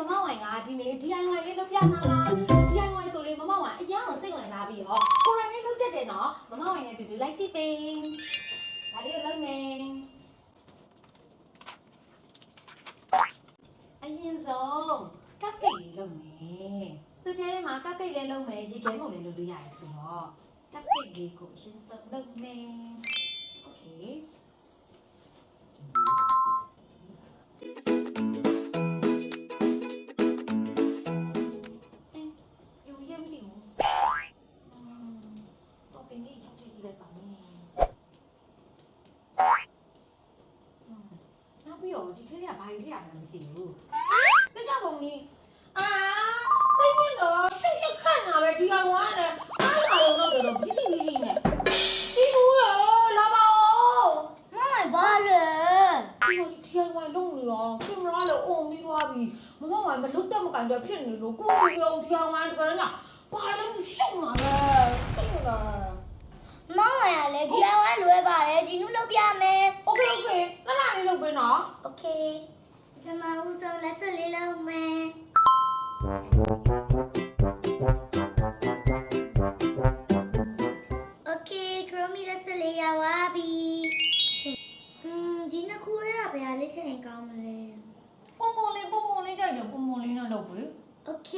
မမဝိုင်ကဒီနေ့ DIY လေးလုပ်ပြမှာလား DIY ဆိုလေမမဝိုင်အရင်ကစိတ်ဝင်စားပြီးတော့ကိုရိုင်းလေးလုပ်တတ်တယ်နော်မမဝိုင်နဲ့တူတူလိုက်ကြည့်ပေးဒါလေးကိုလုပ်မယ်အရင်ဆုံးကပ်ကိတ်လေးလုပ်မယ်သူထဲထဲမှာကပ်ကိတ်လေးလုပ်မယ်ရေခဲမုံလေးလုပ်လို့ရတယ်ဆိုတော့ကပ်ကိတ်လေးကိုအရင်ဆုံးလုပ်မယ် Okay ပင်ကြီးချက်ထည့်ကြည့်လိုက်ပါမယ်နောက်ပြီးတော့ဒီထည့်ရဘာကြီးထည့်ရမှန်းမသိဘူးမင်းကဘုံကြီးအာစိတ်ညစ်တော့ရှုပ်ရှုပ်ခန့်တာပဲဒီအောင်ကလည်းအားလာရုံတော့တော့ပြီးပြီးပြီးနဲ့ဒီဘူးရောလာပါဦးမမဘာလဲဒီလို DIY လုပ်နေရောကင်မရာလည်းအုံပြီးသွားပြီမမကမလွတ်တက်မကန်ကြဖြစ်နေလို့ကိုယ်ကိုယ် DIY တကယ်တော့ဘာလဲမရှုပ်မှာပဲသိရလား မမရလဲဒီအဝါလွဲပါတယ်ဒီနုလုပ်ပြမယ် โอเคโอเคလာလာလေးလုပ်ပေးနော် โอเคကျွန်မဦးဆုံးလက်စလေးလုပ်မယ် โอเคခရိုမီလက်စလေးရပါပြီဟွန်းဒီနှစ်ခုရဲကဘယ်ဟာလေးထည့်ရင်ကောင်းမလဲ ပုံပုံလေးပုံပုံလေးကြိုက်တယ်ပုံပုံလေးနဲ့လုပ်ပေး โอเค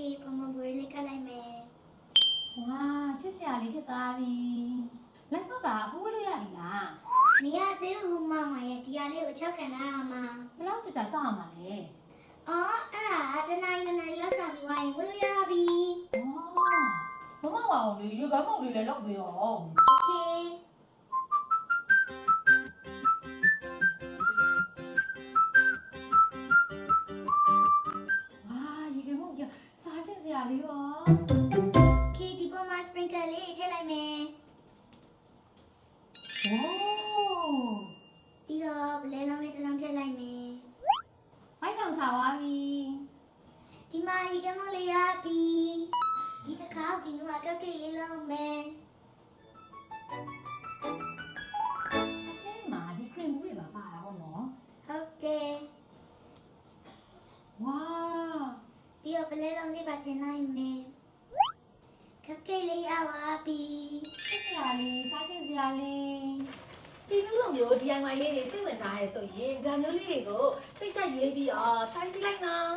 โอเคပမဘွေးလေးကလိုက်မယ် ဝါချစ်စရာလေးဖြစ်သွားပြီလက်စော့ကအခုဝေးလို့ရပြီလား မရသေးဘူးမမရဲ့ဒီဟာလေးကိုချက်ခံတာမှာ ဘယ်လောက်ကြာကြာစောင့်ရမှာလဲ အော်အဲ့ဒါတနိုင်တနိုင်လောက်ဆောင်ပြီးဝိုင်းဝလို့ရပြီ ဩမမဝအောင်လေရေကမ်းမုတ်လေးလည်းလုပ်ပေးရော โอเค ခေဒီပေါ်မှာ sprinkle လေးထည့်လိုက်မယ်။ဝိုးပြီးတော့လဲလောင်းလေးတစ်လောင်းထည့်လိုက်မယ်။မိုက်ကောင်စားသွားပြီ။ဒီမှာရေကမလေးရပြီ။ဒီတစ်ခါဒီနူကကက်ကိတ်လေးလောင်းမယ်။အထဲမှာဒီ cream တွေပါပါတာဟုတ်နော်။ဟုတ်တယ်။ဝါးပြီးတော့ပလဲလောင်းလေးပါထည့်လိုက်မယ်။ ကတ်ကိတ်လေးရပါပြီချစ်စရာလေးစားချင်စရာလေးကြည်နူးလိုမျိုး DIY လေးတွေစိတ်ဝင်စားရဲဆိုရင်ဒါမျိုးလေးတွေကိုစိတ်ကြိုက်ရွေးပြီးတော့ထိုင်ကြည့်လိုက်နော်